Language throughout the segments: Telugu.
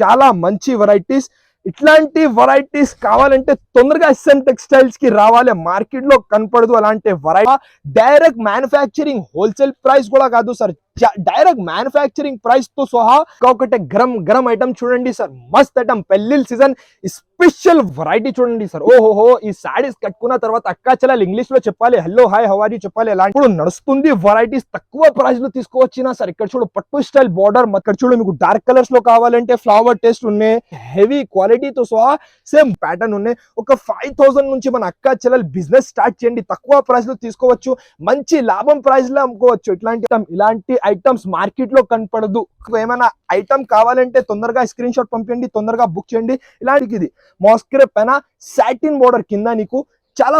చాలా మంచి వెరైటీస్ ఇట్లాంటి వెరైటీస్ కావాలంటే తొందరగా ఎస్ఎన్ టెక్స్టైల్స్కి రావాలి. మార్కెట్లో కనపడదు అలాంటి variety direct manufacturing wholesale price కూడా కాదు సార్ డైరెక్ట్ మ్యానుఫ్యాక్చరింగ్ ప్రైస్తో సహా ఒకటే గరం గరం ఐటమ్ చూడండి సార్ మస్త్ ఐటమ్ పెళ్ళిల్ సీజన్ స్పెషల్ వెరైటీ చూడండి సార్ ఓహోహో ఈ సారీస్ కట్టుకున్న తర్వాత అక్క చలాలి ఇంగ్లీష్లో చెప్పాలి. హలో హాయ్ హవారి చెప్పాలి. ఎలా ఇప్పుడు నడుస్తుంది వెరైటీస్ తక్కువ ప్రైస్లో తీసుకువచ్చినా సార్ ఇక్కడ చూడు పట్టు స్టైల్ బార్డర్ ఇక్కడ చూడు మీకు డార్క్ కలర్స్లో కావాలంటే ఫ్లవర్ టేస్ట్ ఉన్నాయి. హెవీ క్వాలిటీతో సహా సేమ్ ప్యాటర్న్ ఉన్నాయి. ఒక ఫైవ్ థౌసండ్ నుంచి మన అక్క చెల్లెలు బిజినెస్ స్టార్ట్ చేయండి. తక్కువ ప్రైస్లో తీసుకోవచ్చు. మంచి లాభం ప్రైస్లో అమ్ముకోవచ్చు. ఇట్లాంటి ఇలాంటి ఐటమ్స్ మార్కెట్లో కనపడదు ఏమైనా ఐటమ్ కావాలంటే తొందరగా స్క్రీన్ షాట్ పంపించండి తొందరగా బుక్ చేయండి. ఇలాంటికి ఇది. మాస్క్రే పైన సాటిన్ బోర్డర్ కింద నీకు చాలా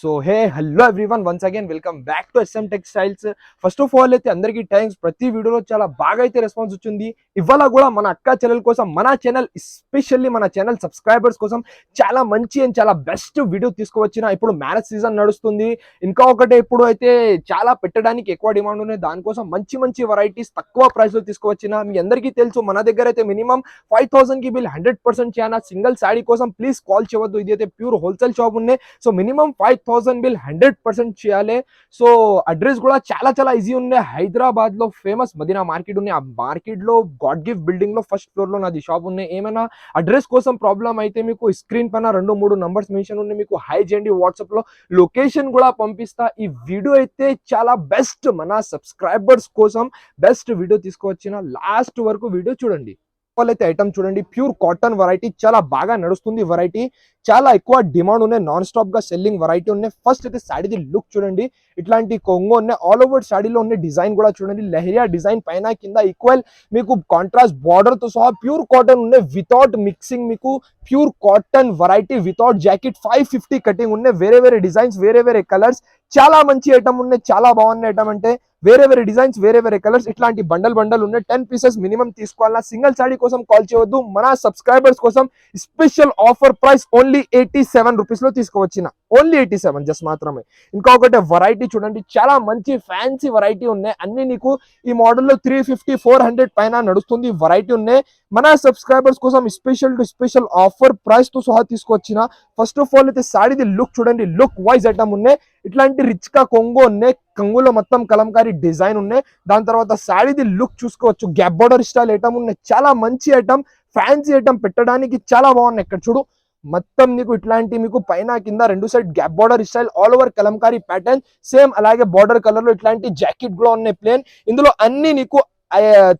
so hey hello everyone once again welcome back to S M textiles first of all అయితే అందరికీ థ్యాంక్స్ ప్రతి వీడియోలో చాలా బాగా అయితే రెస్పాన్స్ వచ్చింది. ఇవాళ కూడా మన అక్క ఛానల్ కోసం మన ఛానల్ ఎస్పెషల్లీ మన ఛానల్ సబ్స్క్రైబర్స్ కోసం చాలా మంచి అండ్ చాలా బెస్ట్ వీడియో తీసుకువచ్చిన. ఇప్పుడు మ్యారేజ్ సీజన్ నడుస్తుంది. ఇంకా ఒకటి ఇప్పుడు అయితే చాలా పెట్టడానికి ఎక్కువ డిమాండ్ ఉన్నాయి. దానికోసం మంచి మంచి వెరైటీస్ తక్కువ ప్రైస్లో తీసుకువచ్చిన. మీ అందరికీ తెలుసు మన దగ్గర అయితే మినిమం ఫైవ్ థౌసండ్కి బిల్ హండ్రెడ్ పర్సెంట్ చేయనా సింగిల్ శారీ కోసం ప్లీజ్ కాల్ చేయవద్దు. ఇది అయితే ప్యూర్ హోల్సేల్ షాప్ ఉన్నాయి. So minimum five thousand bill hundred percent చేయాలి. సో అడ్రస్ కూడా చాలా చాలా ఈజీ ఉన్నాయి. హైదరాబాద్లో ఫేమస్ మదీనా మార్కెట్ ఉన్నాయి. ఆ మార్కెట్లో గాడ్ గిఫ్ట్ బిల్డింగ్లో ఫస్ట్ ఫ్లోర్లో నాది షాప్ ఉన్నాయి. ఏమైనా అడ్రస్ కోసం ప్రాబ్లం అయితే మీకు స్క్రీన్ పైన రెండు మూడు నంబర్స్ మెన్షన్ ఉన్నాయి. మీకు హై చేయండి వాట్సాప్లో లొకేషన్ కూడా పంపిస్తా. ఈ వీడియో అయితే చాలా బెస్ట్ మన సబ్స్క్రైబర్స్ కోసం బెస్ట్ వీడియో తీసుకువచ్చిన లాస్ట్ వరకు వీడియో చూడండి. అయితే ఐటమ్ చూడండి. ప్యూర్ కాటన్ వెరైటీ చాలా బాగా నడుస్తుంది వెరైటీ చాలా ఎక్కువ డిమాండ్ ఉన్నాయి. నాన్ స్టాప్గా సెల్లింగ్ వెరైటీ ఉన్నాయి. ఫస్ట్ అయితే శాడీది లుక్ చూడండి. ఇట్లాంటి కొంగు ఉన్నాయి. ఆల్ ఓవర్ శాడీలో ఉన్న డిజైన్ కూడా చూడండి. లెహరియా డిజైన్ పైన కింద ఈక్వల్ మీకు కాంట్రాస్ట్ బార్డర్తో సహా ప్యూర్ కాటన్ ఉన్నాయి. వితౌట్ మిక్సింగ్ మీకు pure cotton variety without jacket five fifty cutting ఉన్నాయి. వేరే వేరే డిజైన్స్ వేరే వేరే కలర్స్ చాలా మంచి ఐటమ్ ఉన్నాయి. చాలా బాగున్నాయి ఐటమ్ అంటే. వేరే వేరే డిజైన్స్ వేరే వేరే కలర్స్ ఇట్లాంటి బండల్ బండల్ ఉన్నాయి టెన్ పీసెస్ మినిమం తీసుకోవాలన్నా సింగిల్ సాడీ కోసం కాల్ చేయవద్దు. మన సబ్స్క్రైబర్స్ కోసం special offer price only eighty seven రూపీస్లో తీసుకువచ్చిన. ఓన్లీ ఎయిటీ సెవెన్ జస్ట్ మాత్రమే ఇంకొకటి వెరైటీ చూడండి. చాలా మంచి ఫ్యాన్సీ వెరైటీ ఉన్నాయి. అన్ని నీకు ఈ మోడల్లో త్రీ ఫిఫ్టీ ఫోర్ హండ్రెడ్ పైన నడుస్తుంది. వెరైటీ ఉన్నాయి. మన సబ్స్క్రైబర్స్ కోసం స్పెషల్ టు స్పెషల్ ఆఫర్ ప్రైస్తో సహా తీసుకొచ్చిన. ఫస్ట్ ఆఫ్ ఆల్ అయితే సాడీది లుక్ చూడండి. లుక్ వైజ్ ఐటమ్ ఉన్నాయి. ఇట్లాంటి రిచ్గా కొంగు ఉన్నాయి. కంగులో మొత్తం కలంకారీ డిజైన్ ఉన్నాయి. దాని తర్వాత శారీది లుక్ చూసుకోవచ్చు. గ్యాప్ బోర్డర్ స్టైల్ ఐటమ్ ఉన్నాయి. చాలా మంచి ఐటమ్ ఫ్యాన్సీ ఐటమ్ పెట్టడానికి చాలా బాగున్నాయి ఇక్కడ చూడు. మొత్తం నీకు ఇట్లాంటి మీకు పైన కింద రెండు side gap border style all over Kalamkari pattern same అలాగే బార్డర్ కలర్లో ఇట్లాంటి జాకెట్ కూడా ఉన్నాయి ప్లేన్ ఇందులో అన్ని నీకు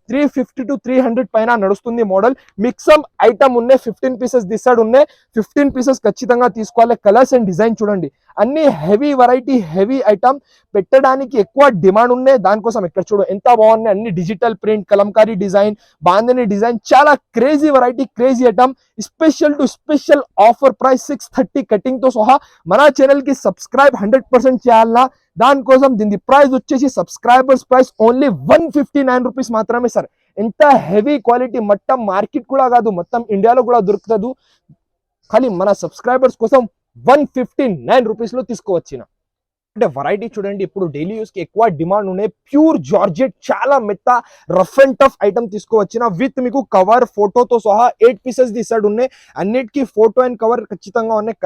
three fifty to three hundred పైన నడుస్తుంది మోడల్. మిక్సమ్ ఐటమ్ ఉన్నాయి ఫిఫ్టీన్ పీసెస్ దిస్ సైడ్ ఉన్నాయి. ఫిఫ్టీన్ పీసెస్ ఖచ్చితంగా తీసుకోవాలి. కలర్స్ అండ్ డిజైన్ చూడండి. అన్ని హెవీ వెరైటీ హెవీ ఐటమ్ పెట్టడానికి ఎక్కువ డిమాండ్ ఉన్నాయి. దానికోసం ఇక్కడ చూడు ఎంత బాగున్నాయి. అన్ని digital print Kalamkari design bandhani design చాలా crazy variety crazy item special to special offer price six thirty కటింగ్తో సహా మన ఛానల్కి సబ్స్క్రైబ్ హండ్రెడ్ పర్సెంట్ చేయాలా? దానికోసం దీని ప్రైస్ వచ్చేసి subscribers price only one fifty nine rupees మాత్రమే సార్ ఎంత హెవీ క్వాలిటీ మొత్తం మార్కెట్ కూడా కాదు మొత్తం ఇండియాలో కూడా దొరుకుతుంది. కానీ మన సబ్స్క్రైబర్స్ కోసం వన్ ఫిఫ్టీ నైన్ రూపీస్లో తీసుకువచ్చిన అంటే వెరైటీ చూడండి ఇప్పుడు డైలీ యూస్కి ఎక్కువ డిమాండ్ ఉన్నాయి. ప్యూర్ జార్జెట్ చాలా మెత్త రఫ్ అండ్ టఫ్ ఐటమ్ తీసుకువచ్చిన విత్ మీకు కవర్ ఫోటోతో సహా ఎయిట్ పీసెస్ తీసాడు ఉన్నాయి. అన్నిటికీ ఫోటో అండ్ కవర్ ఖచ్చితంగా ఉన్నాయి.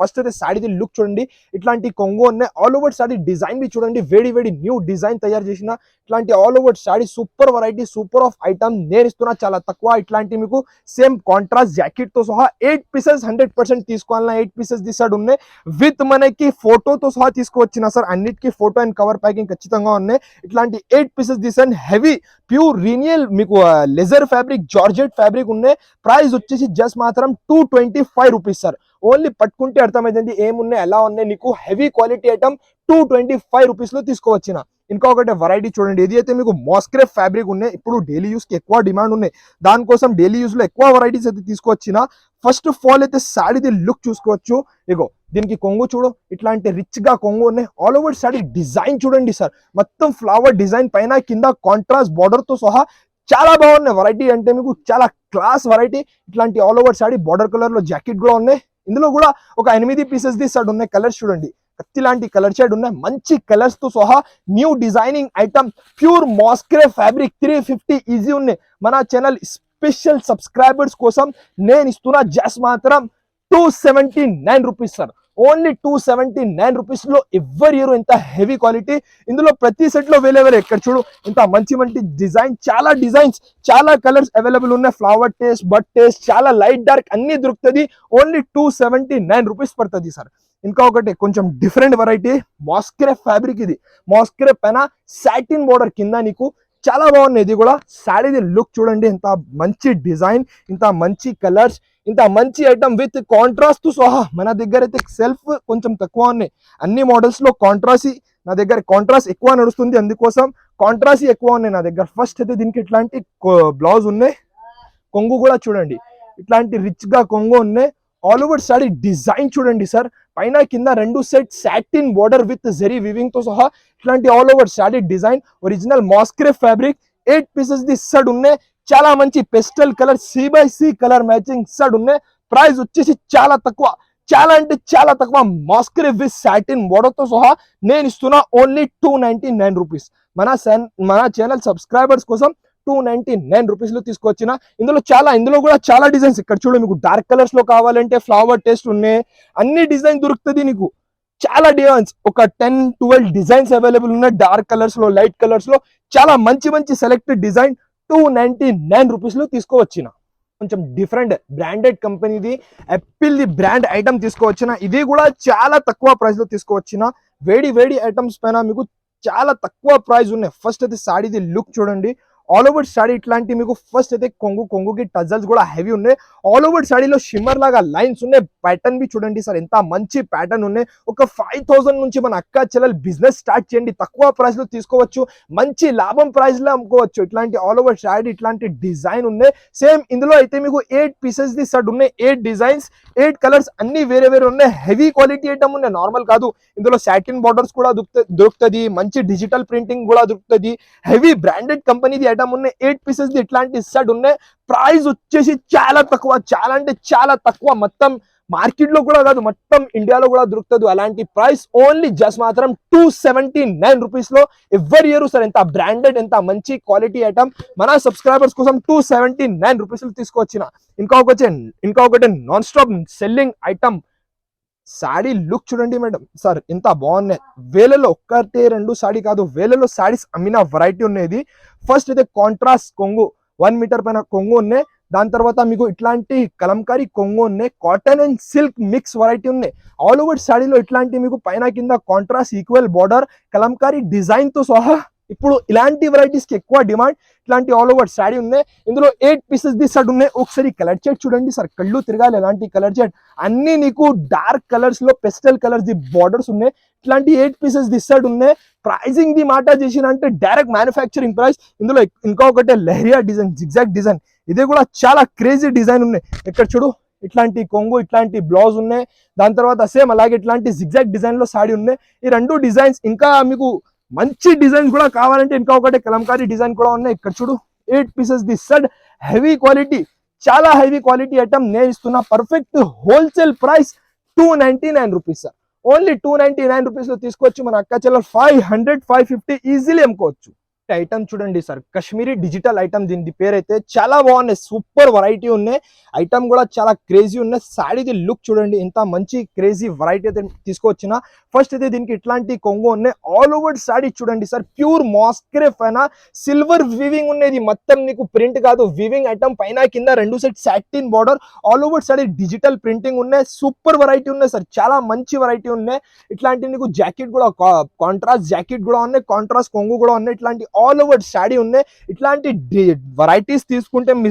ఫస్ట్ అయితే శాడీది లుక్ చూడండి. ఇట్లాంటి కొంగు ఉన్నాయి. ఆల్ ఓవర్ శాడీ డిజైన్ బి చూడండి. వేడి వేడి న్యూ డిజైన్ తయారు చేసిన ఇట్లాంటి all over sari super variety super of item నేను ఇస్తున్నా చాలా తక్కువ. ఇట్లాంటి మీకు సేమ్ కాంట్రాస్ట్ జాకెట్తో సహా ఎయిట్ పీసెస్ హండ్రెడ్ పర్సెంట్ తీసుకోవాలన్నా ఎయిట్ పీసెస్ తీసాడు ఉన్నాయి. విత్ మనకి ఫోటోతో సహా తీసుకువచ్చిన సార్ అన్నిటికీ ఫోటో అండ్ కవర్ ప్యాకింగ్ ఖచ్చితంగా ఉన్నాయి. ఇట్లాంటి ఎయిట్ పీసెస్ తీసాను హెవీ ప్యూర్ రీనియల్ మీకు లెజర్ ఫ్యాబ్రిక్ జార్జెట్ ఫ్యాబ్రిక్ ఉన్నాయి. ప్రైస్ వచ్చేసి జస్ట్ మాత్రం two twenty five rupees sir only పట్టుకుంటే అర్థమైంది ఏమున్నాయి ఎలా ఉన్నాయి నీకు heavy quality item two twenty five రూపీస్లో ఇంకా ఒకటి వెరైటీ చూడండి. ఇది అయితే మీకు మాస్క్రే ఫ్యాబ్రిక్ ఉన్నాయి ఇప్పుడు డైలీ యూస్కి ఎక్కువ డిమాండ్ ఉన్నాయి దానికోసం డైలీ యూస్లో ఎక్కువ వెరైటీస్ అయితే తీసుకొచ్చిన ఫస్ట్ ఆఫ్ ఆల్ అయితే శాడీది లుక్ చూసుకోవచ్చు. ఇగో దీనికి కొంగు చూడు ఇట్లాంటి రిచ్గా కొంగు ఉన్నాయి. ఆల్ ఓవర్ శాడీ డిజైన్ చూడండి సార్ మొత్తం ఫ్లవర్ డిజైన్ పైన కింద కాంట్రాస్ట్ బార్డర్తో సహా చాలా బాగున్నాయి. వెరైటీ అంటే మీకు చాలా క్లాస్ వెరైటీ ఇట్లాంటి ఆల్ ఓవర్ శాడీ బార్డర్ కలర్లో జాకెట్ కూడా ఉన్నాయి. ఇందులో కూడా ఒక ఎనిమిది పీసెస్ ది సార్ ఉన్నాయి. కలర్స్ చూడండి. కత్తి లాంటి కలర్ షేడ్ ఉన్నాయి. మంచి కలర్స్తో సహా న్యూ డిజైనింగ్ ఐటమ్ ప్యూర్ మాస్క్రే ఫ్యాబ్రిక్ త్రీ ఫిఫ్టీ ఈజీ ఉన్నాయి. మన ఛానల్ స్పెషల్ సబ్స్క్రైబర్స్ కోసం నేను ఇస్తున్న జస్ట్ మాత్రం two seventy nine rupees sir only two seventy nine రూపీస్లో ఎవరి ఇయర్ ఇంత హెవీ క్వాలిటీ ఇందులో ప్రతి సెట్లో వేరే ఎక్కడ చూడు? ఇంత మంచి మంచి డిజైన్ చాలా డిజైన్స్ చాలా కలర్స్ అవైలబుల్ ఉన్నాయి. ఫ్లవర్ టేస్ట్ బట్ టేస్ట్ చాలా లైట్ డార్క్ అన్ని దొరుకుతుంది. Only two seventy nine rupees పడుతుంది సార్ ఇంకా ఒకటి కొంచెం డిఫరెంట్ వెరైటీ మాస్క్రే ఫ్యాబ్రిక్ ఇది. మాస్క్రే పైన సాటిన్ బోర్డర్ కింద నీకు చాలా బాగుంది ఇది కూడా శారీది లుక్ చూడండి. ఇంత మంచి డిజైన్ ఇంత మంచి కలర్స్ ఇంత మంచి ఐటమ్ విత్ కాంట్రాస్ట్ సహా మన దగ్గర అయితే సెల్ఫ్ కొంచెం తక్కువ ఉన్నాయి. అన్ని మోడల్స్లో కాంట్రాస్ట్ నా దగ్గర కాంట్రాస్ట్ ఎక్కువ నడుస్తుంది. అందుకోసం కాంట్రాస్ట్ ఎక్కువ ఉన్నాయి నా దగ్గర. ఫస్ట్ అయితే దీనికి ఇట్లాంటి బ్లౌజ్ ఉన్నాయి. కొంగు కూడా చూడండి. ఇట్లాంటి రిచ్గా కొంగు ఉన్నాయి. ఆల్ ఓవర్ సారీ డిజైన్ చూడండి సార్ పైన కింద రెండు set satin border with zari వివింగ్తో సహా ఇట్లాంటి all over sari design original మాస్క్రే fabric eight pieces the set ఉన్నాయి. చాలా మంచి pastel colour side by side colour matching set ఉన్నాయి. ప్రైస్ వచ్చేసి చాలా తక్కువ. చాలా అంటే చాలా తక్కువ. మాస్క్రే విత్ సాటిన్ బోర్డర్తో సహా నేను ఇస్తున్నా only two ninety nine rupees మన మన ఛానల్ సబ్స్క్రైబర్స్ కోసం టూ నైన్టీ నైన్ రూపీస్లో తీసుకొచ్చిన. ఇందులో చాలా ఇందులో కూడా చాలా డిజైన్స్ ఇక్కడ చూడు మీకు డార్క్ కలర్స్లో కావాలంటే ఫ్లవర్ టేస్ట్ ఉన్నాయి. అన్ని డిజైన్ దొరుకుతుంది నీకు. చాలా డిజైన్స్ ఒక టెన్ ట్వెల్వ్ డిజైన్స్ అవైలబుల్ ఉన్నాయి డార్క్ కలర్స్లో లైట్ కలర్స్లో చాలా మంచి మంచి select design two ninety nine రూపీస్లో కొంచెం డిఫరెంట్ బ్రాండెడ్ కంపెనీది యాపిల్ ది బ్రాండ్ ఐటమ్ తీసుకువచ్చిన ఇది కూడా చాలా తక్కువ ప్రైస్లో తీసుకోవచ్చిన తీసుకువచ్చిన వేడి వేడి ఐటమ్స్ పైన మీకు చాలా తక్కువ ప్రైస్ ఉన్నాయి. ఫస్ట్ అది సాడీది లుక్ చూడండి. ఆల్ ఓవర్ సాడీ ఇట్లాంటి మీకు ఫస్ట్ అయితే కొంగు కొంగుకి టజల్స్ కూడా హెవీ ఉన్నాయి. ఆల్ ఓవర్ సాడీలో షిమ్మర్ లాగా లైన్స్ ఉన్నాయి. ప్యాటర్న్ బి చూడండి సార్ ఎంత మంచి ప్యాటర్న్ ఉన్నాయి. ఒక ఫైవ్ థౌసండ్ నుంచి మన అక్క చెల్లెలు బిజినెస్ స్టార్ట్ చేయండి. తక్కువ ప్రైస్లో తీసుకోవచ్చు. మంచి లాభం ప్రైస్లో అమ్ముకోవచ్చు. ఇట్లాంటి ఆల్ ఓవర్ సాడీ ఇట్లాంటి డిజైన్ ఉన్నాయి. సేమ్ ఇందులో అయితే మీకు ఎయిట్ పీసెస్ ది సెట్ ఉన్నాయి. ఎయిట్ డిజైన్స్ ఎయిట్ కలర్స్ అన్ని వేరే వేరే ఉన్నాయి. హెవీ క్వాలిటీ ఐటమ్ ఉన్నాయి. నార్మల్ కాదు. ఇందులో సాటిన్ బార్డర్స్ కూడా దొరుకుతుంది. మంచి డిజిటల్ ప్రింటింగ్ కూడా దొరుకుతుంది. హెవీ బ్రాండెడ్ కంపెనీది ఐటమ్ ఉన్నాయి. ఎయిట్ పీసెస్ ది ఇట్లాంటి సెట్ ఉన్నాయి. ప్రైస్ వచ్చేసి చాలా తక్కువ చాలా అంటే చాలా తక్కువ. మొత్తం మార్కెట్లో కూడా కాదు మొత్తం ఇండియాలో కూడా దొరుకుతుంది. అలాంటి ప్రైస్ ఓన్లీ జస్ట్ మాత్రం టూ సెవెంటీ నైన్ రూపీస్లో ఎవరి ఇయర్ సార్. ఎంత బ్రాండెడ్ ఎంత మంచి క్వాలిటీ ఐటమ్ మన సబ్స్క్రైబర్స్ కోసం టూ సెవెంటీ నైన్ రూపీస్ తీసుకొచ్చిన ఇంకా ఒకటి ఇంకా ఒకటి non stop selling item sari look చూడండి మేడం. సార్ ఎంత బాగున్నాయి. వేలలో ఒక్కటే రెండు శాడీ కాదు వేలలో శాడీస్ అమ్మిన వెరైటీ ఉన్నది. ఫస్ట్ అయితే కాంట్రాస్ట్ కొంగు వన్ మీటర్ పైన కొంగు ఉన్నాయి. దాని తర్వాత మీకు ఇట్లాంటి కలంకారీ కొంగు ఉన్నాయి. Cotton and silk mix variety ఉన్నాయి. ఆల్ ఓవర్ సాడీలో ఇట్లాంటి మీకు పైన కింద కాంట్రాస్ట్ ఈక్వల్ బార్డర్ కలంకారీ డిజైన్తో సహా ఇప్పుడు ఇలాంటి వెరైటీస్కి కి ఎక్కువ డిమాండ్ ఇట్లాంటి ఆల్ ఓవర్ సాడీ ఉన్నాయి. ఇందులో ఎయిట్ పీసెస్ ది సెట్ ఉన్నాయి. ఒకసారి కలర్ షర్ట్ చూడండి సార్ కళ్ళు తిరగాలి ఎలాంటి కలర్ షర్ట్ అన్ని నీకు డార్క్ కలర్స్లో పెస్టల్ కలర్స్ ది బార్డర్స్ ఉన్నాయి. ఇట్లాంటి ఎయిట్ పీసెస్ ది సెట్ ఉన్నాయి. ప్రైజింగ్ ది మాట చేసిన అంటే డైరెక్ట్ మ్యానుఫ్యాక్చరింగ్ ప్రైస్ ఇందులో ఇంకా ఒకటి లెహరియా డిజైన్ జిగ్జాక్ట్ డిజైన్ ఇది కూడా చాలా క్రేజీ డిజైన్ ఉన్నాయి. ఇక్కడ చూడు ఇట్లాంటి కొంగు ఇట్లాంటి బ్లౌజ్ ఉన్నాయి. దాని తర్వాత సేమ్ అలాగే ఇట్లాంటి జిగ్జాక్ డిజైన్లో సాడీ ఉన్నాయి. ఈ రెండు డిజైన్స్ ఇంకా మీకు మంచి డిజైన్ కూడా కావాలంటే ఇంకా ఒకటి కలంకారీ డిజైన్ కూడా ఉన్నాయి. ఇక్కడ చూడు eight pieces the set heavy quality చాలా హెవీ క్వాలిటీ ఐటమ్ నేను ఇస్తున్నా perfect wholesale price two ninety nine rupees sir only two ninety nine రూపీస్లో తీసుకొచ్చి మన అక్క చెల్లెలు five hundred five fifty easily అమ్ముకోవచ్చు. ఐటమ్ చూడండి సార్ కాశ్మీరీ డిజిటల్ ఐటమ్ దీని పేరు అయితే చాలా బాగున్నాయి. సూపర్ వెరైటీ ఉన్నాయి. ఐటమ్ కూడా చాలా క్రేజీ ఉన్నాయి. సాడీది లుక్ చూడండి ఎంత మంచి క్రేజీ వెరైటీ అయితే తీసుకొచ్చిన ఫస్ట్ అయితే దీనికి ఇట్లాంటి కొంగు ఉన్నాయి ఆల్ ఓవర్ సాడీ చూడండి సార్ ప్యూర్ మాస్క్రే పైన సిల్వర్ వివింగ్ ఉన్నది మొత్తం నీకు ప్రింట్ కాదు వివింగ్ ఐటమ్ పైన కింద రెండు set satin border all over sari digital printing ఉన్నాయి సూపర్ వెరైటీ ఉన్నాయి సార్ చాలా మంచి వెరైటీ ఉన్నాయి ఇట్లాంటి నీకు జాకెట్ కూడా కాంట్రాస్ట్ జాకెట్ కూడా ఉన్నాయి కాంట్రాస్ట్ కొంగు కూడా ఉన్నాయి ఇట్లాంటి ఆల్ ఓవర్ సాడీ ఉన్నాయి ఇట్లాంటి వెరైటీస్ తీసుకుంటే మీ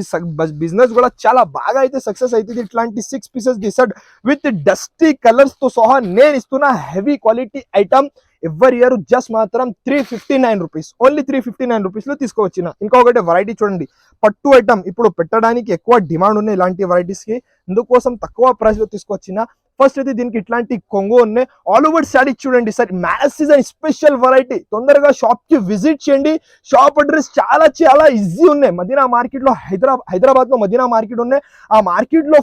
బిజినెస్ కూడా చాలా బాగా అయితే సక్సెస్ అవుతుంది ఇట్లాంటి six pieces the side with dusty కలర్స్తో సహా నేను ఇస్తున్న heavy quality item every year just మాత్రం three fifty nine rupees. Only three fifty nine రూపీస్లో తీసుకువచ్చిన. ఇంకొకటి వెరైటీ చూడండి. పట్టు ఐటమ్ ఇప్పుడు పెట్టడానికి ఎక్కువ డిమాండ్ ఉన్నాయి ఇలాంటి వెరైటీస్కి. అందుకోసం తక్కువ ప్రైస్లో తీసుకొచ్చిన ఫస్ట్ అయితే దీనికి ఇట్లాంటి కొంగు ఉన్నాయి. ఆల్ ఓవర్ శారీ చూడండి sir. Marriage season special variety తొందరగా షాప్కి విజిట్ చేయండి. షాప్ అడ్రస్ చాలా చాలా ఈజీ ఉన్నాయి. మదీనా మార్కెట్లో హైదరాబాద్ హైదరాబాద్లో మదీనా మార్కెట్ ఉన్నాయి. ఆ మార్కెట్లో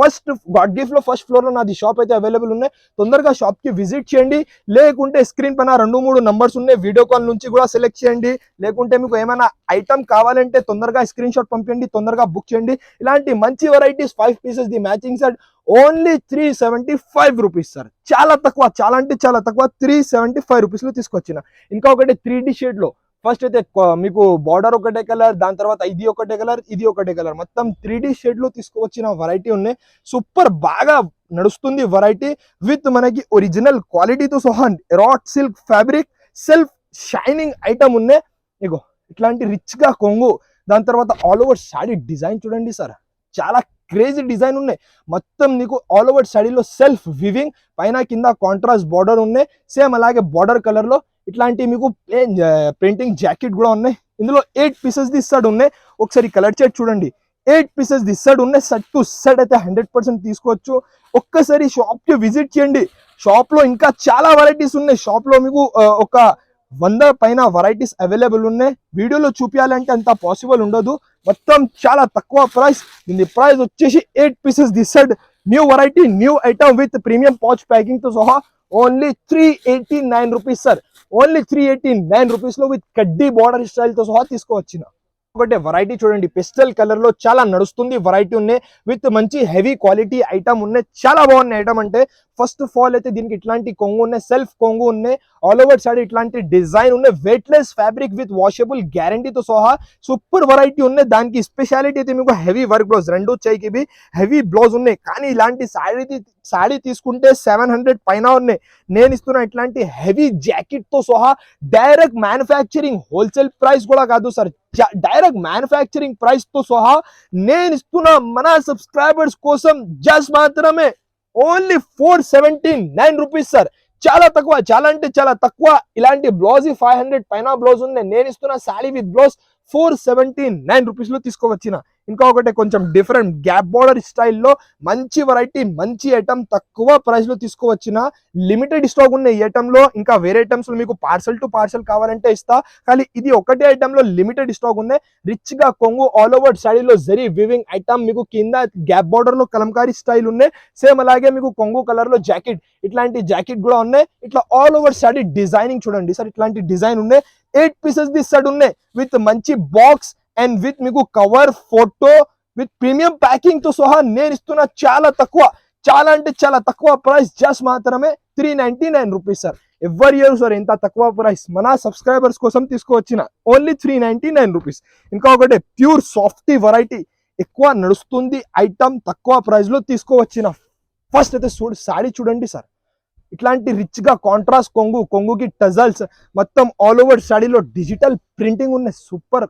ఫస్ట్ గాడ్ గిఫ్ట్లో ఫస్ట్ ఫ్లోర్లో నాది షాప్ అయితే అవైలబుల్ ఉన్నాయి. తొందరగా షాప్కి విజిట్ చేయండి. లేకుంటే స్క్రీన్ పైన రెండు మూడు నంబర్స్ ఉన్నాయి. వీడియో కాల్ నుంచి కూడా సెలెక్ట్ చేయండి. లేకుంటే మీకు ఏమైనా ఐటమ్ కావాలంటే తొందరగా స్క్రీన్ షాట్ పంపించండి తొందరగా బుక్ చేయండి. ఇలాంటి మంచి varieties five pieces the matching set only three seventy five rupees sir. చాలా తక్కువ చాలా అంటే చాలా తక్కువ త్రీ సెవెంటీ ఫైవ్ రూపీస్లో తీసుకొచ్చిన. ఇంకా ఒకటి త్రీ డి షేడ్లో ఫస్ట్ అయితే మీకు బార్డర్ ఒకటే కలర్ దాని తర్వాత ఇది ఒకటే కలర్ ఇది ఒకటే కలర్ మొత్తం త్రీ డి షేడ్లో తీసుకువచ్చిన వెరైటీ ఉన్నాయి. సూపర్ బాగా నడుస్తుంది వెరైటీ విత్ మనకి ఒరిజినల్ క్వాలిటీతో సహా rot silk fabric self shining item ఉన్నాయి. ఇగో ఇట్లాంటి రిచ్గా కొంగు. దాని తర్వాత ఆల్ ఓవర్ శాడీ డిజైన్ చూడండి సార్ చాలా క్రేజీ డిజైన్ ఉన్నాయి. మొత్తం నీకు ఆల్ ఓవర్ శాడీలో సెల్ఫ్ వివింగ్ పైన కింద కాంట్రాస్ట్ బార్డర్ ఉన్నాయి. సేమ్ అలాగే బార్డర్ కలర్లో ఇట్లాంటి మీకు ప్లేన్ ప్రింటింగ్ జాకెట్ కూడా ఉన్నాయి. ఇందులో ఎయిట్ పీసెస్ ది సైడ్ ఉన్నాయి. ఒకసారి కలర్ చేట్ చూడండి. ఎయిట్ పీసెస్ ది సైడ్ ఉన్నాయి. సెట్ టు సెట్ అయితే హండ్రెడ్ పర్సెంట్ తీసుకోవచ్చు. ఒక్కసారి షాప్కి విజిట్ చేయండి. షాప్లో ఇంకా చాలా వెరైటీస్ ఉన్నాయి. షాప్లో మీకు ఒక వంద పైన వెరైటీస్ అవైలబుల్ ఉన్నాయి. వీడియోలో చూపించాలంటే అంత పాసిబుల్ ఉండదు. మొత్తం చాలా తక్కువ ప్రైస్ దీని ప్రైస్ వచ్చేసి eight pieces the side new variety new item with premium patch ప్యాకింగ్తో సహా only three eighty nine rupees sir only three eighty nine రూపీస్లో విత్ కడ్డీ బార్డర్ స్టైల్తో సహా తీసుకోవచ్చిన. ఒకటే వెరైటీ చూడండి పెస్టల్ కలర్లో చాలా నడుస్తుంది. వెరైటీ ఉన్నాయి. విత్ మంచి హెవీ క్వాలిటీ ఐటమ్ ఉన్నాయి. చాలా బాగున్నాయి ఐటమ్ అంటే. ఫస్ట్ ఆఫ్ ఆల్ అయితే దీనికి ఇట్లాంటి కొంగు ఉన్నాయి. సెల్ఫ్ కొంగు ఉన్నాయి. ఆల్ ఓవర్ సైడ్ ఇట్లాంటి డిజైన్ ఉన్నాయి. వెయిట్లెస్ ఫ్యాబ్రిక్ విత్ వాషబుల్ గ్యారంటీతో సహా సూపర్ వెరైటీ ఉన్నాయి. దానికి స్పెషాలిటీ అయితే మీకు హెవీ వర్క్ బ్లౌజ్ రెండు చైకి బి హెవీ బ్లౌజ్ ఉన్నాయి. కానీ ఇలాంటి శారీ శారీ తీసుకుంటే సెవెన్ హండ్రెడ్ పైన ఉన్నాయి. నేను ఇస్తున్న ఇట్లాంటి హెవీ జాకెట్తో సహా డైరెక్ట్ మ్యానుఫ్యాక్చరింగ్ హోల్సేల్ ప్రైస్ కూడా కాదు సార్ డైరెక్ట్ మ్యానుఫ్యాక్చరింగ్ ప్రైస్తో సహా నేను ఇస్తున్న మన సబ్స్క్రైబర్స్ కోసం జస్ట్ మాత్రమే only four seventy nine rupees sir చాలా తక్కువ చాలా అంటే చాలా తక్కువ. ఇలాంటి బ్లౌజ్ ఫైవ్ హండ్రెడ్ పైన బ్లౌజ్ ఉంది నేను ఇస్తున్న sari with blouse four seventy nine రూపీస్లో తీసుకోవచ్చిన. ఇంకా కొంచెం డిఫరెంట్ గ్యాప్ బార్డర్ స్టైల్లో మంచి వెరైటీ మంచి ఐటమ్ తక్కువ ప్రైస్లో తీసుకువచ్చిన లిమిటెడ్ స్టాక్ ఉన్న ఈ ఐటెంలో ఇంకా వేరే ఐటమ్స్లో మీకు పార్సల్ టు పార్సల్ కావాలంటే ఇస్తా. కానీ ఇది ఒకటే ఐటెంలో లిమిటెడ్ స్టాక్ ఉన్నాయి రిచ్గా కొంగు ఆల్ ఓవర్ శారీలో జరీ వివింగ్ ఐటమ్ మీకు కింద గ్యాప్ బార్డర్లో కలంకారీ స్టైల్ ఉన్నాయి సేమ్ అలాగే మీకు కొంగు కలర్లో జాకెట్ ఇట్లాంటి జాకెట్ కూడా ఉన్నాయి. ఇట్లా ఆల్ ఓవర్ శారీ డిజైనింగ్ చూడండి. సార్ ఇట్లాంటి డిజైన్ ఉన్నాయి ఎయిట్ పీసెస్ ది సెట్ ఉన్నాయి విత్ మంచి బాక్స్ అండ్ విత్ మీకు కవర్ ఫోటో విత్ ప్రీమియం ప్యాకింగ్తో సహా నేను ఇస్తున్న చాలా తక్కువ చాలా అంటే చాలా తక్కువ ప్రైస్ జస్ట్ మాత్రమే three ninety nine rupees sir every year sir ఇంత తక్కువ ప్రైస్ మన సబ్స్క్రైబర్స్ కోసం తీసుకువచ్చిన only three ninety nine rupees ఇంకా ఒకటి ప్యూర్ సాఫ్టీ వెరైటీ ఎక్కువ నడుస్తుంది ఐటమ్ తక్కువ ప్రైస్లో తీసుకోవచ్చిన. ఫస్ట్ అయితే చూడు శాడీ చూడండి సార్ ఇట్లాంటి రిచ్గా కాంట్రాస్ట్ కొంగు కొంగుకి టజల్స్ మొత్తం ఆల్ ఓవర్ శారీలో డిజిటల్ ప్రింటింగ్ ఉన్న సూపర్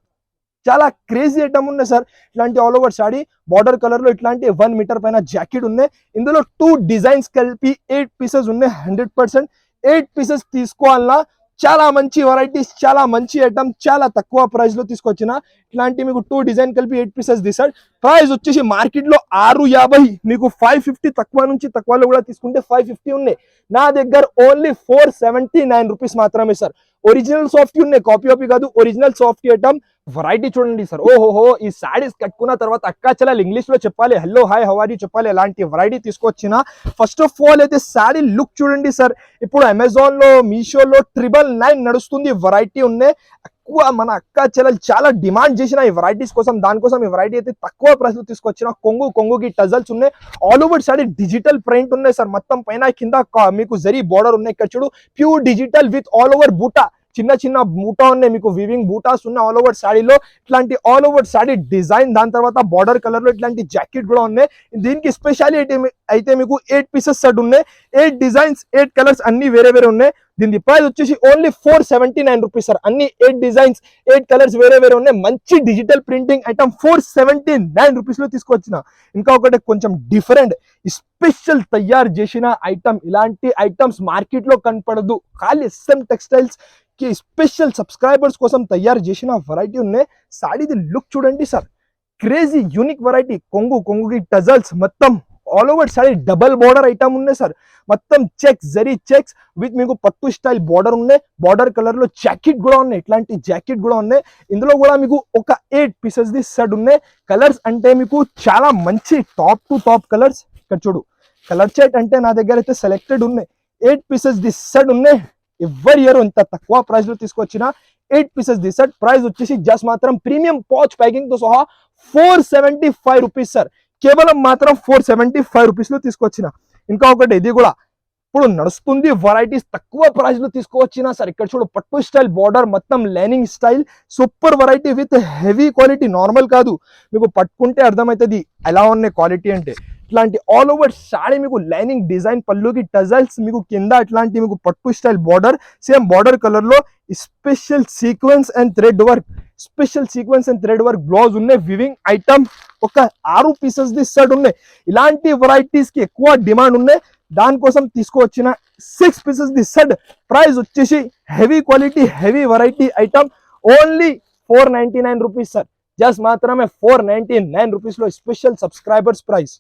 చాలా క్రేజీ ఐటమ్ ఉన్నాయి సార్ ఇట్లాంటి ఆల్ ఓవర్ సాడీ బార్డర్ కలర్లో ఇట్లాంటి వన్ మీటర్ పైన జాకెట్ ఉన్నాయి. ఇందులో టూ డిజైన్స్ కలిపి ఎయిట్ పీసెస్ ఉన్నాయి హండ్రెడ్ పర్సెంట్ ఎయిట్ పీసెస్ తీసుకోవాలన్నా చాలా మంచి వెరైటీస్ చాలా మంచి ఐటమ్ చాలా తక్కువ ప్రైస్లో తీసుకొచ్చిన ఇట్లాంటి మీకు టూ డిజైన్ కలిపి ఎయిట్ పీసెస్ తీసాడు. ప్రైస్ వచ్చేసి మార్కెట్లో ఆరు యాభై మీకు ఫైవ్ ఫిఫ్టీ తక్కువ నుంచి తక్కువలో కూడా తీసుకుంటే ఫైవ్ ఫిఫ్టీ ఉన్నాయి. నా దగ్గర only four seventy nine rupees మాత్రమే సార్ ఒరిజినల్ సాఫ్ట్వేర్ ఉన్నాయి కాపీ కాపీ కాదు ఒరిజినల్ సాఫ్టీ ఐటమ్ వెరైటీ చూడండి సార్ ఓహోహో ఈ శారీస్ కట్టుకున్న తర్వాత అక్కా చలాలి ఇంగ్లీష్లో చెప్పాలి హలో హాయ్ హవారీ చెప్పాలి ఎలాంటి వెరైటీ తీసుకొచ్చిన? ఫస్ట్ ఆఫ్ ఆల్ అయితే శారీ లుక్ చూడండి సార్ ఇప్పుడు అమెజాన్లో మీషోలో ట్రిబల్ నైన్ నడుస్తుంది వెరైటీ ఉన్నాయి. ఎక్కువ మన అక్క చెల్లెలు చాలా డిమాండ్ చేసిన ఈ వెరైటీస్ కోసం దానికోసం ఈ వెరైటీ అయితే తక్కువ ప్రైస్ తీసుకొచ్చిన కొంగు కొంగుకి టజల్స్ ఉన్నాయి. All over side digital print ఉన్నాయి సార్. మొత్తం పైన కింద మీకు జరీ బార్డర్ ఉన్నాయి. ఇక్కడ చూడు pure digital with all over బూటా. చిన్న చిన్న బూటా ఉన్నాయి మీకు వివింగ్ బూటాస్ ఉన్నాయి ఆల్ ఓవర్ శాడీలో ఇట్లాంటి ఆల్ ఓవర్ శాడీ డిజైన్ దాని తర్వాత బార్డర్ కలర్లో ఇట్లాంటి జాకెట్ కూడా ఉన్నాయి. దీనికి స్పెషాలిటీ అయితే మీకు ఎయిట్ పీసెస్ సెట్ ఉన్నాయి. ఎయిట్ డిజైన్స్ ఎయిట్ కలర్స్ అన్ని వేరే వేరే ఉన్నాయి. దీని ప్రైస్ వచ్చేసి only four seventy nine rupees sir అన్ని ఎయిట్ డిజైన్స్ ఎయిట్ కలర్స్ వేరే వేరే ఉన్నాయి. మంచి digital printing item four seventy nine రూపీస్లో తీసుకొచ్చిన. ఇంకా ఒకటి కొంచెం డిఫరెంట్ స్పెషల్ తయారు చేసిన ఐటమ్ ఇలాంటి ఐటమ్స్ మార్కెట్లో కనపడదు. ఖాళీ ఎస్ఎం టెక్స్టైల్స్కి స్పెషల్ సబ్స్క్రైబర్స్ కోసం తయారు చేసిన వెరైటీ ఉన్నాయి. సాడీది లుక్ చూడండి సార్ క్రేజీ యూనిక్ వెరైటీ కొంగు కొంగుకి టజల్స్ మొత్తం. All over sari double border item ఉన్నాయి సార్ మొత్తం చెక్స్ జరీ చెక్స్ విత్ మీకు పట్టు స్టైల్ బార్డర్ ఉన్నాయి. బార్డర్ కలర్లో జాకెట్ కూడా ఉన్నాయి. ఇట్లాంటి జాకెట్ కూడా ఉన్నాయి. ఇందులో కూడా మీకు ఒక ఎయిట్ పీసెస్ ది సెట్ ఉన్నాయి. కలర్స్ అంటే మీకు చాలా మంచి టాప్ టు టాప్ కలర్స్ ఇక్కడ చూడు కలర్ చెట్ అంటే నా దగ్గర అయితే సెలెక్టెడ్ ఉన్నాయి. ఎయిట్ పీసెస్ ది సెట్ ఉన్నాయి. ఎవరి ఇయర్ ఇంత తక్కువ ప్రైస్లో తీసుకొచ్చిన eight pieces the set price వచ్చేసి జస్ట్ మాత్రం ప్రీమియం పాచ్ ప్యాకింగ్తో సహా four seventy five rupees sir కేవలం మాత్రం ఫోర్ సెవెంటీ ఫైవ్ రూపీస్లో తీసుకొచ్చిన. ఇంకా ఒకటి ఇది కూడా. ఇప్పుడు నడుస్తుంది వెరైటీస్ తక్కువ ప్రైస్లో తీసుకువచ్చినా సరే ఇక్కడ చూడు పట్టు స్టైల్ బార్డర్ మొత్తం lining style super variety with heavy quality normal కాదు. మీకు పట్టుకుంటే అర్థమవుతుంది ఎలా ఉన్నాయి క్వాలిటీ అంటే. ఇట్లాంటి ఆల్ ఓవర్ సాడీ మీకు లైనింగ్ డిజైన్ పళ్ళుకి టజల్స్ మీకు కింద ఇట్లాంటి మీకు పట్టు స్టైల్ బార్డర్ సేమ్ బార్డర్ కలర్లో special sequins and thread work special sequins and thread work blouse ఉన్నాయి వివింగ్ ఐటమ్ ఒక ఆరు పీసెస్ ది సెట్ ఉన్నాయి ఇలాంటి వెరైటీస్కి ఎక్కువ డిమాండ్ ఉన్నాయి దానికోసం తీసుకువచ్చిన six pieces the set price వచ్చేసి heavy quality heavy variety item only four ninety nine rupees sir just మాత్రమే ఫోర్ నైన్టీ నైన్ రూపీస్లో special subscribers price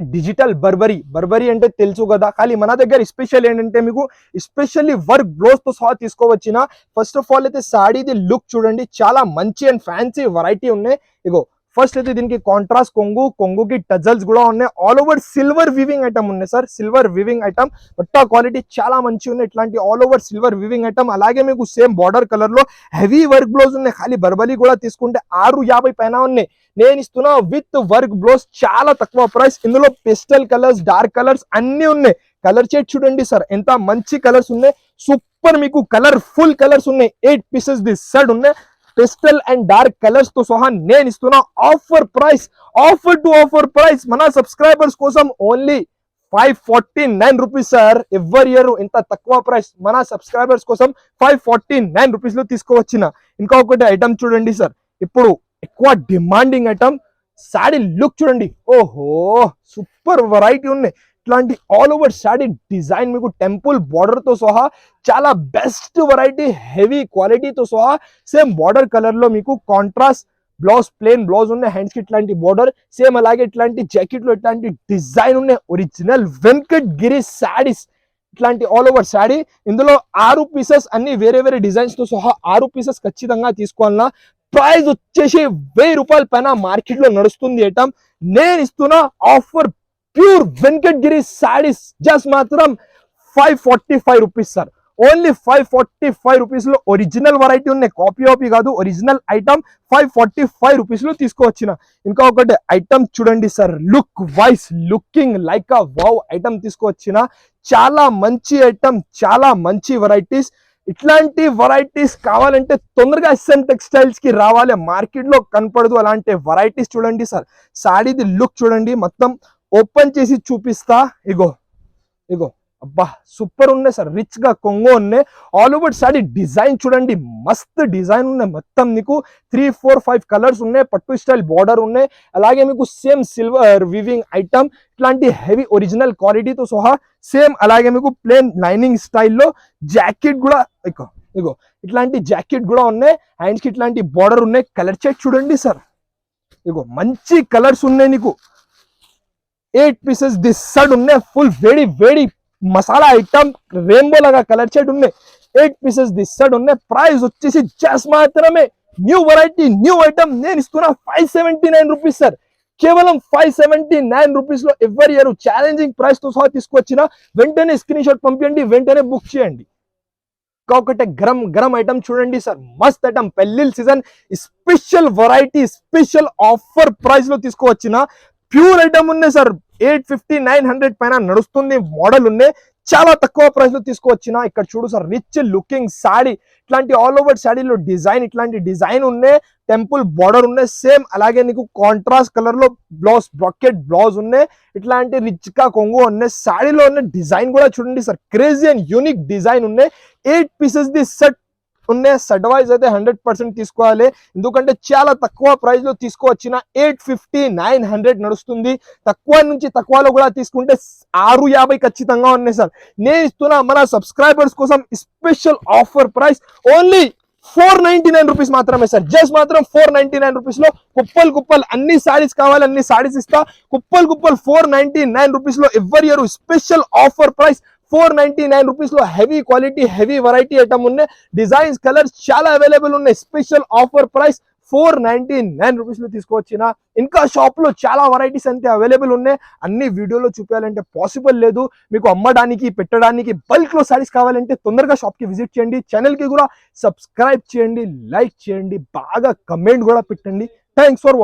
digital Burberry Burberry అంటే తెలుసు కదా. కానీ మన దగ్గర స్పెషల్ ఏంటంటే మీకు స్పెషల్లీ వర్క్ బ్లౌజ్తో సహా తీసుకోవచ్చిన ఫస్ట్ ఆఫ్ ఆల్ అయితే సాడీది లుక్ చూడండి. చాలా మంచి అండ్ ఫ్యాన్సీ వెరైటీ ఉన్నాయి. ఇగో ఫస్ట్ అయితే దీనికి కాంట్రాస్ట్ కొంగు కొంగుకి టజల్స్ కూడా ఉన్నాయి. All over silver weaving item ఉన్నాయి సార్ సిల్వర్ వివింగ్ ఐటమ్ బట్ట క్వాలిటీ చాలా మంచి ఉన్నాయి. ఇట్లాంటి all over silver weaving item అలాగే మీకు సేమ్ బార్డర్ కలర్లో హెవీ వర్క్ బ్లౌజ్ ఉన్నాయి. ఖాళీ బర్బలి కూడా తీసుకుంటే ఆరు యాభై పైన ఉన్నాయి. నేను ఇస్తున్నా విత్ వర్క్ బ్లౌజ్ చాలా తక్కువ ప్రైస్. ఇందులో పెస్టల్ కలర్స్ డార్క్ కలర్స్ అన్ని ఉన్నాయి. కలర్ షేడ్ చూడండి సార్ ఎంత మంచి కలర్స్ ఉన్నాయి. సూపర్ మీకు కలర్ ఫుల్ కలర్స్ ఉన్నాయి. ఎయిట్ పీసెస్ ది సెట్ ఉన్నాయి. పెస్టల్ అండ్ డార్క్ కలర్స్తో సహా నేను ఇస్తున్నా offer price offer to offer price మన సబ్స్క్రైబర్స్ కోసం only five forty nine rupees sir every year ఇంత తక్కువ ప్రైస్ మన సబ్స్క్రైబర్స్ కోసం ఫైవ్ ఫార్టీ నైన్ రూపీస్లో తీసుకోవచ్చిన. ఇంకా ఒకటి ఐటమ్ చూడండి సార్ ఇప్పుడు ఎక్కువ డిమాండింగ్ ఐటమ్ శాడీ లుక్ చూడండి. ఓహో సూపర్ వెరైటీ ఉన్నాయి. ఇట్లాంటి ఆల్ ఓవర్ శాడీ డిజైన్ మీకు టెంపుల్ బార్డర్తో సహా చాలా బెస్ట్ వెరైటీ హెవీ క్వాలిటీతో సహా సేమ్ బార్డర్ కలర్లో మీకు కాంట్రాస్ట్ బ్లౌజ్ ప్లేన్ బ్లౌజ్ ఉన్నాయి హ్యాండ్స్కి ఇట్లాంటి బార్డర్ సేమ్ అలాగే ఇట్లాంటి జాకెట్లో ఇట్లాంటి డిజైన్ ఉన్నాయి ఒరిజినల్ వెంకట్ గిరి శాడీస్ ఇట్లాంటి ఆల్ ఓవర్ శాడీ ఇందులో ఆరు పీసెస్ అన్ని వేరే వేరే డిజైన్స్తో సహా ఆరు పీసెస్ ఖచ్చితంగా తీసుకోవాలన్నా ప్రైస్ వచ్చేసి వెయ్యి రూపాయల పైన మార్కెట్లో నడుస్తుంది ఏటం. నేను ఇస్తున్న offer pure Venkatagiri saris just మాత్రం five forty five rupees sir. Only five forty five రూపీస్లో ఒరిజినల్ వెరైటీ ఉన్నాయి. కాపీ ఆపీ కాదు original item five forty five రూపీస్లో తీసుకువచ్చిన. ఇంకా ఒకటి ఐటమ్ చూడండి sir. Look wise looking like a wow item తీసుకువచ్చిన. చాలా మంచి ఐటమ్ చాలా మంచి వెరైటీస్ ఇట్లాంటి వెరైటీస్ కావాలంటే తొందరగా ఎస్ఎన్ టెక్స్టైల్స్కి రావాలి. మార్కెట్లో కనపడదు అలాంటి వెరైటీస్ చూడండి సార్. సాడీది లుక్ చూడండి. మొత్తం ఓపెన్ చేసి చూపిస్తా. ఇగో ఇగో. అబ్బా సూపర్ ఉన్నాయి సార్. రిచ్గా కొంగు ఉన్నాయి. ఆల్ ఓవర్ సాడీ డిజైన్ చూడండి మస్త్ డిజైన్ ఉన్నాయి. మొత్తం నీకు త్రీ ఫోర్ ఫైవ్ కలర్స్ ఉన్నాయి. పట్టు స్టైల్ బార్డర్ ఉన్నాయి. అలాగే మీకు సేమ్ సిల్వర్ వివింగ్ ఐటమ్ ఇట్లాంటి హెవీ ఒరిజినల్ క్వాలిటీతో సహా సేమ్ అలాగే మీకు ప్లేన్ లైనింగ్ స్టైల్లో జాకెట్ కూడా ఇగో ఇగో ఇట్లాంటి జాకెట్ కూడా ఉన్నాయి. హ్యాండ్స్కి ఇట్లాంటి బార్డర్ ఉన్నాయి. కలర్ చెక్ చూడండి సార్. ఇగో మంచి కలర్స్ ఉన్నాయి నీకు. ఎయిట్ పీసెస్ దిస్ సడ్ ఉన్నాయి. ఫుల్ వేడి వేడి మసాలా ఐటమ్ రెయిన్బో లాగా కలర్ షేడ్ ఉన్నాయి ఎయిట్ పీసెస్ దిస్ సైడ్ ఉన్నాయి ప్రైస్ వచ్చేసి జస్ట్ మాత్రమే. న్యూ వెరైటీ న్యూ ఐటమ్ నేను ఇస్తున్నా five seventy nine rupees sir కేవలం ఫైవ్ సెవెంటీ నైన్ రూపీస్లో ఎవరి ఇయర్ ఛాలెంజింగ్ ప్రైస్తో సహా తీసుకొచ్చిన వెంటనే స్క్రీన్ షాట్ పంపించండి వెంటనే బుక్ చేయండి. ఒకటే గరం గరం ఐటమ్ చూడండి సార్ మస్త్ item పెళ్ళిల్ season special variety special offer ప్రైస్లో తీసుకువచ్చిన ప్యూర్ ఐటమ్ ఉన్నాయి sir eight fifty nine hundred పైన నడుస్తుంది. మోడల్ ఉన్నాయి. చాలా తక్కువ ప్రైస్లో తీసుకువచ్చిన. ఇక్కడ చూడు సార్ రిచ్ లుకింగ్ శాడీ ఇట్లాంటి ఆల్ ఓవర్ శాడీలో డిజైన్ ఇట్లాంటి డిజైన్ ఉన్నాయి. టెంపుల్ బార్డర్ ఉన్నాయి. సేమ్ అలాగే నీకు కాంట్రాస్ట్ కలర్లో బ్లౌజ్ బ్రాకెట్ బ్లౌజ్ ఉన్నాయి. ఇట్లాంటి రిచ్గా కొంగు ఉన్నాయి. శాడీలో ఉన్న డిజైన్ కూడా చూడండి sir crazy and unique design ఉన్నాయి. ఎయిట్ పీసెస్ ది సెట్ ఉన్నాయి సెట్ అయితే హండ్రెడ్ పర్సెంట్ తీసుకోవాలి. ఎందుకంటే చాలా తక్కువ ప్రైస్లో తీసుకువచ్చిన ఎయిట్ ఫిఫ్టీ నైన్ హండ్రెడ్ నడుస్తుంది. తక్కువ నుంచి తక్కువలో కూడా తీసుకుంటే ఆరు యాభై ఖచ్చితంగా ఉన్నాయి సార్. నేను ఇస్తున్నా మన సబ్స్క్రైబర్స్ కోసం special offer price only four ninety nine rupees మాత్రమే సార్. జస్ట్ మాత్రం ఫోర్ నైన్టీ నైన్ రూపీస్లో కుప్పలు కుప్పలు అన్ని సారీస్ కావాలి అన్ని సారీస్ ఇస్తా. కుప్పలు కుప్పలు ఫోర్ నైన్టీ నైన్ రూపీస్లో every year special offer price four ninety nine రూపీస్లో heavy quality heavy variety item ఉన్నాయి. డిజైన్స్ కలర్స్ చాలా అవైలబుల్ ఉన్నాయి. Special offer price four ninety nine రూపీస్లో తీసుకొచ్చిన ఇంకా షాప్లో చాలా వెరైటీస్ అంతే అవైలబుల్ ఉన్నాయి. అన్ని వీడియోలో చూపించాలంటే పాసిబుల్ లేదు. మీకు అమ్మడానికి పెట్టడానికి బల్క్లో సారీస్ కావాలంటే తొందరగా షాప్కి విజిట్ చేయండి. ఛానల్కి కూడా సబ్స్క్రైబ్ చేయండి లైక్ చేయండి బాగా కమెంట్ కూడా పెట్టండి. Thanks for